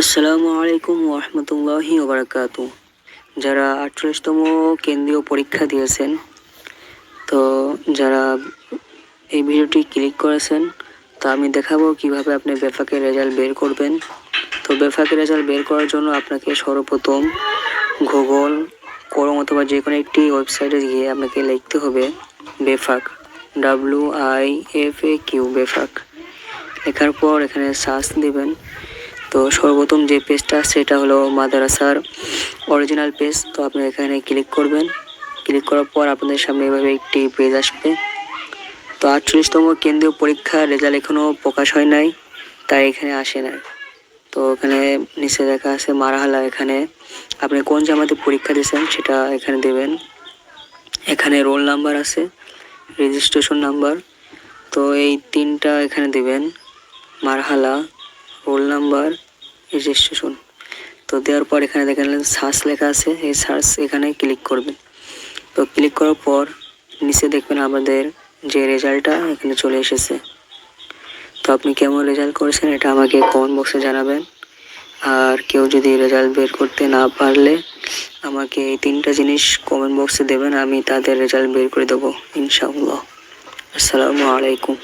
আসসালামু আলাইকুম ওরহমতুল্লাহি ওবরাকাত যারা আটচল্লিশতম কেন্দ্রীয় পরীক্ষা দিয়েছেন, তো যারা এই ভিডিওটি ক্লিক করেছেন, তো আমি দেখাবো কীভাবে আপনি বেফাকের রেজাল্ট বের করবেন। তো বেফাকের রেজাল্ট বের করার জন্য আপনাকে সর্বপ্রথম গুগল করম অথবা যে কোনো একটি ওয়েবসাইটে গিয়ে আপনাকে লিখতে হবে Befaq, W I F A Q, Befaq. লেখার পর এখানে সার্চ দিবেন তো সর্বপ্রথম যে পেজটা সেটা হলো মাদ্রাসার অরিজিনাল পেজ তো আপনি এখানে ক্লিক করবেন। ক্লিক করার পর আপনাদের সামনে এভাবে একটি পেজ আসবে। তো আটচল্লিশতম কেন্দ্রীয় পরীক্ষার রেজাল্ট এখনও প্রকাশ হয় নাই, তাই এখানে আসে না তো এখানে নিচে দেখা আছে, মারাহালা এখানে আপনি কোন জামাতে পরীক্ষা দিয়েছেন, সেটা এখানে দেবেন। এখানে রোল নাম্বার আছে রেজিস্ট্রেশন নাম্বার তো এই তিনটা এখানে দেবেন, মারহালা রোল নাম্বার রেজিস্ট্রেশন তো দেওয়ার পর এখানে দেখেন সার্চ লেখা আছে, এই সার্চ এখানে ক্লিক করবেন। তো ক্লিক করার পর নিচে দেখবেন আমাদের যে রেজাল্টটা এখানে চলে এসেছে। তো আপনি কেমন রেজাল্ট করেছেন এটা আমাকে কমেন্ট বক্সে জানাবেন। আর কেউ যদি রেজাল্ট বের করতে না পারলে আমাকে এই তিনটা জিনিস কমেন্ট বক্সে দেবেন, আমি তাদের রেজাল্ট বের করে দেবো, ইনশাআল্লাহ। আসসালামু আলাইকুম।